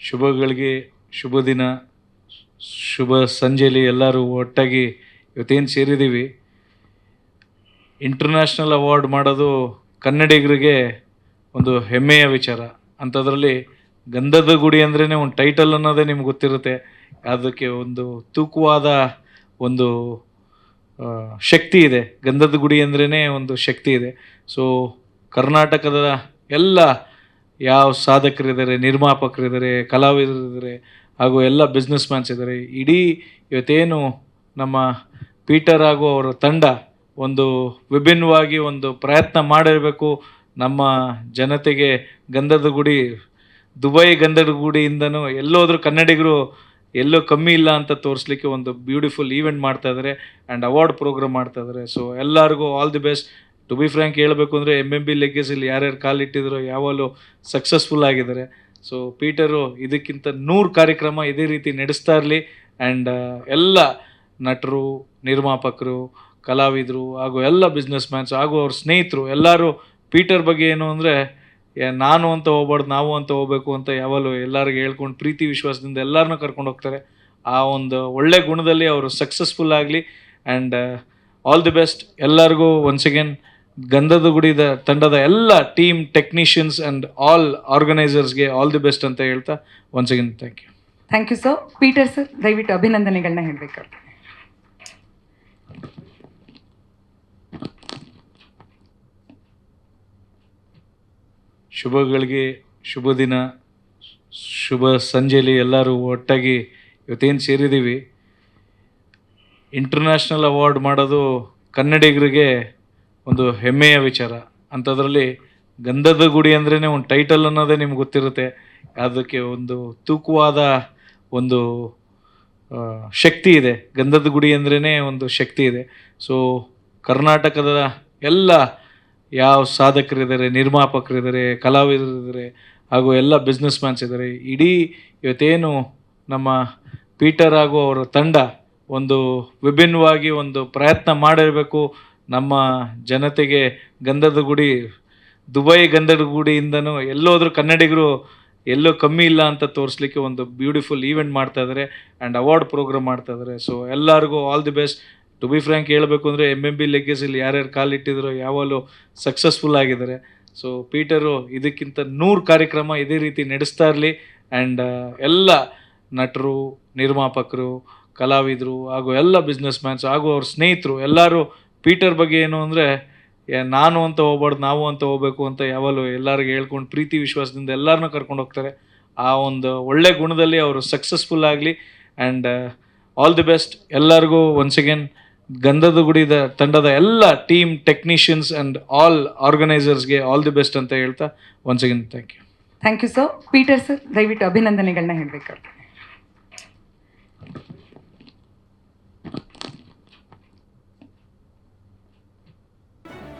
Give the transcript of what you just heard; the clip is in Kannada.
ಶುಭಗಳಿಗೆ ಶುಭ ದಿನ, ಶುಭ ಸಂಜೆಯಲ್ಲಿ ಎಲ್ಲರೂ ಒಟ್ಟಾಗಿ ಇವತ್ತೇನು ಸೇರಿದ್ದೀವಿ. ಇಂಟರ್ನ್ಯಾಷನಲ್ ಅವಾರ್ಡ್ ಮಾಡೋದು ಕನ್ನಡಿಗರಿಗೆ ಒಂದು ಹೆಮ್ಮೆಯ ವಿಚಾರ. ಅಂಥದ್ರಲ್ಲಿ ಗಂಧದ ಗುಡಿ ಅಂದ್ರೇ ಒಂದು ಟೈಟಲ್ ಅನ್ನೋದೇ ನಿಮ್ಗೆ ಗೊತ್ತಿರುತ್ತೆ. ಅದಕ್ಕೆ ಒಂದು ತೂಕವಾದ ಒಂದು ಶಕ್ತಿ ಇದೆ. ಗಂಧದ ಗುಡಿ ಅಂದ್ರೇ ಒಂದು ಶಕ್ತಿ ಇದೆ. ಸೊ ಕರ್ನಾಟಕದ ಎಲ್ಲ ಯಾವ ಸಾಧಕರಿದ್ದಾರೆ, ನಿರ್ಮಾಪಕರಿದ್ದಾರೆ, ಕಲಾವಿದರಿದ್ದಾರೆ, ಹಾಗೂ ಎಲ್ಲ ಬಿಸ್ನೆಸ್ ಮ್ಯಾನ್ಸ್ ಇದ್ದಾರೆ. ಇಡೀ ಇವತ್ತೇನು ನಮ್ಮ ಪೀಟರ್ ಹಾಗೂ ಅವರ ತಂಡ ಒಂದು ವಿಭಿನ್ನವಾಗಿ ಒಂದು ಪ್ರಯತ್ನ ಮಾಡಿರಬೇಕು. ನಮ್ಮ ಜನತೆಗೆ ಗಂಧದ ಗುಡಿ ದುಬೈ ಗಂಧದ ಗುಡಿಯಿಂದನೂ ಎಲ್ಲೋದ್ರೂ ಕನ್ನಡಿಗರು ಎಲ್ಲೋ ಕಮ್ಮಿ ಇಲ್ಲ ಅಂತ ತೋರಿಸ್ಲಿಕ್ಕೆ ಒಂದು ಬ್ಯೂಟಿಫುಲ್ ಈವೆಂಟ್ ಮಾಡ್ತಾ ಇದ್ದಾರೆ ಆ್ಯಂಡ್ ಅವಾರ್ಡ್ ಪ್ರೋಗ್ರಾಮ್ ಮಾಡ್ತಾ ಇದ್ದಾರೆ. ಸೊ ಎಲ್ಲರಿಗೂ all the best to be frank ಹೇಳಬೇಕು ಅಂದರೆ ಎಂ ಎಂ ಬಿ ಲೆಗ್ಗೆಸಲ್ಲಿ ಯಾರ್ಯಾರು ಕಾಲಿಟ್ಟಿದ್ರು ಯಾವಾಗಲೂ ಸಕ್ಸಸ್ಫುಲ್ ಆಗಿದ್ದಾರೆ. ಸೊ ಪೀಟರು ಇದಕ್ಕಿಂತ ನೂರು ಕಾರ್ಯಕ್ರಮ ಇದೇ ರೀತಿ ನಡೆಸ್ತಾ ಇರಲಿ. ಆ್ಯಂಡ್ ಎಲ್ಲ ನಟರು, ನಿರ್ಮಾಪಕರು, ಕಲಾವಿದರು ಹಾಗೂ ಎಲ್ಲ ಬಿಸ್ನೆಸ್ ಮ್ಯಾನ್ಸ್ ಹಾಗೂ ಅವ್ರ ಸ್ನೇಹಿತರು ಎಲ್ಲರೂ ಪೀಟರ್ ಬಗ್ಗೆ ಏನು ಅಂದರೆ ನಾನು ಅಂತ ಹೋಗ್ಬಾರ್ದು, ನಾವು ಅಂತ ಹೋಗ್ಬೇಕು ಅಂತ ಯಾವಾಗಲೂ ಎಲ್ಲರಿಗೂ ಹೇಳ್ಕೊಂಡು ಪ್ರೀತಿ ವಿಶ್ವಾಸದಿಂದ ಎಲ್ಲರನ್ನೂ ಕರ್ಕೊಂಡು ಹೋಗ್ತಾರೆ. ಆ ಒಂದು ಒಳ್ಳೆ ಗುಣದಲ್ಲಿ ಅವರು ಸಕ್ಸಸ್ಫುಲ್ ಆಗಲಿ. ಆ್ಯಂಡ್ ಆಲ್ ದಿ ಬೆಸ್ಟ್ ಎಲ್ಲರಿಗೂ ಒನ್ಸ್ ಅಗೇನ್ ಗಂಧದ ಗುಡಿದ ತಂಡದ ಎಲ್ಲ ಟೀಮ್ ಟೆಕ್ನಿಷಿಯನ್ಸ್ ಆ್ಯಂಡ್ ಆಲ್ ಆರ್ಗನೈಸರ್ಸ್ಗೆ ಆಲ್ ದಿ ಬೆಸ್ಟ್ ಅಂತ ಹೇಳ್ತಾ once again thank you thank you sir Peter sir ದಯವಿಟ್ಟು ಅಭಿನಂದನೆಗಳನ್ನ ಹೇಳಬೇಕು. ಶುಭಗಳಿಗೆ ಶುಭ ದಿನ ಶುಭ ಸಂಜೆಯಲ್ಲಿ ಎಲ್ಲರೂ ಒಟ್ಟಾಗಿ ಇವತ್ತೇನು ಸೇರಿದ್ದೀವಿ ಇಂಟರ್ನ್ಯಾಷನಲ್ ಅವಾರ್ಡ್ ಮಾಡೋದು ಕನ್ನಡಿಗರಿಗೆ ಒಂದು ಹೆಮ್ಮೆಯ ವಿಚಾರ. ಅಂಥದ್ರಲ್ಲಿ ಗಂಧದ ಗುಡಿ ಅಂದ್ರೇ ಒಂದು ಟೈಟಲ್ ಅನ್ನೋದೇ ನಿಮ್ಗೆ ಗೊತ್ತಿರುತ್ತೆ. ಅದಕ್ಕೆ ಒಂದು ತೂಕವಾದ ಒಂದು ಶಕ್ತಿ ಇದೆ. ಗಂಧದ ಗುಡಿ ಅಂದ್ರೇ ಒಂದು ಶಕ್ತಿ ಇದೆ. ಸೊ ಕರ್ನಾಟಕದ ಎಲ್ಲ ಯಾವ ಸಾಧಕರಿದ್ದಾರೆ, ನಿರ್ಮಾಪಕರಿದ್ದಾರೆ, ಕಲಾವಿದರಿದ್ದಾರೆ, ಹಾಗೂ ಎಲ್ಲ ಬಿಸ್ನೆಸ್ ಮ್ಯಾನ್ಸ್ ಇದ್ದಾರೆ, ಇಡೀ ಇವತ್ತೇನು ನಮ್ಮ ಪೀಟರ್ ಹಾಗೂ ಅವರ ತಂಡ ಒಂದು ವಿಭಿನ್ನವಾಗಿ ಒಂದು ಪ್ರಯತ್ನ ಮಾಡಿರಬೇಕು ನಮ್ಮ ಜನತೆಗೆ ಗಂಧದ ಗುಡಿ ದುಬೈ ಗಂಧದ ಗುಡಿಯಿಂದನೂ ಎಲ್ಲೋದ್ರೂ ಕನ್ನಡಿಗರು ಎಲ್ಲೋ ಕಮ್ಮಿ ಇಲ್ಲ ಅಂತ ತೋರಿಸ್ಲಿಕ್ಕೆ ಒಂದು ಬ್ಯೂಟಿಫುಲ್ ಈವೆಂಟ್ ಮಾಡ್ತಾ ಇದ್ದಾರೆ ಆ್ಯಂಡ್ ಅವಾರ್ಡ್ ಪ್ರೋಗ್ರಾಮ್ ಮಾಡ್ತಾ ಇದ್ದಾರೆ ಸೊ ಎಲ್ಲರಿಗೂ all the best to be frank ಹೇಳಬೇಕು ಅಂದರೆ ಎಂ ಎಂ ಬಿ ಲೆಗ್ಗೆಸಲ್ಲಿ ಯಾರ್ಯಾರು ಕಾಲಿಟ್ಟಿದ್ರು ಯಾವಾಗಲೂ ಸಕ್ಸಸ್ಫುಲ್ ಆಗಿದ್ದಾರೆ. ಸೊ ಪೀಟರು ಇದಕ್ಕಿಂತ ನೂರು ಕಾರ್ಯಕ್ರಮ ಇದೇ ರೀತಿ ನಡೆಸ್ತಾ ಇರಲಿ ಆ್ಯಂಡ್ ಎಲ್ಲ ನಟರು, ನಿರ್ಮಾಪಕರು, ಕಲಾವಿದರು ಹಾಗೂ ಎಲ್ಲ ಬಿಸ್ನೆಸ್ ಮ್ಯಾನ್ಸ್ ಹಾಗೂ ಅವ್ರ ಸ್ನೇಹಿತರು ಎಲ್ಲರೂ ಪೀಟರ್ ಬಗ್ಗೆ ಏನು ಅಂದರೆ ನಾನು ಅಂತ ಹೋಗ್ಬಾರ್ದು, ನಾವು ಅಂತ ಹೋಗ್ಬೇಕು ಅಂತ ಯಾವಾಗಲೂ ಎಲ್ಲರಿಗೂ ಹೇಳ್ಕೊಂಡು ಪ್ರೀತಿ ವಿಶ್ವಾಸದಿಂದ ಎಲ್ಲರನ್ನೂ ಕರ್ಕೊಂಡು ಹೋಗ್ತಾರೆ. ಆ ಒಂದು ಒಳ್ಳೆ ಗುಣದಲ್ಲಿ ಅವರು ಸಕ್ಸಸ್ಫುಲ್ ಆಗಲಿ ಆ್ಯಂಡ್ ಆಲ್ ದಿ ಬೆಸ್ಟ್ ಎಲ್ಲರಿಗೂ ಒನ್ಸ್ ಅಗೇನ್ ಗಂಧದ ಗುಡಿದ ತಂಡದ ಎಲ್ಲ ಟೀಮ್ ಟೆಕ್ನಿಷಿಯನ್ಸ್ ಆ್ಯಂಡ್ ಆಲ್ ಆರ್ಗನೈಸರ್ಸ್ಗೆ ಆಲ್ ದಿ ಬೆಸ್ಟ್ ಅಂತ ಹೇಳ್ತಾ once again thank you thank you sir Peter sir ದಯವಿಟ್ಟು ಅಭಿನಂದನೆಗಳನ್ನ ಹೇಳಬೇಕಾಗುತ್ತೆ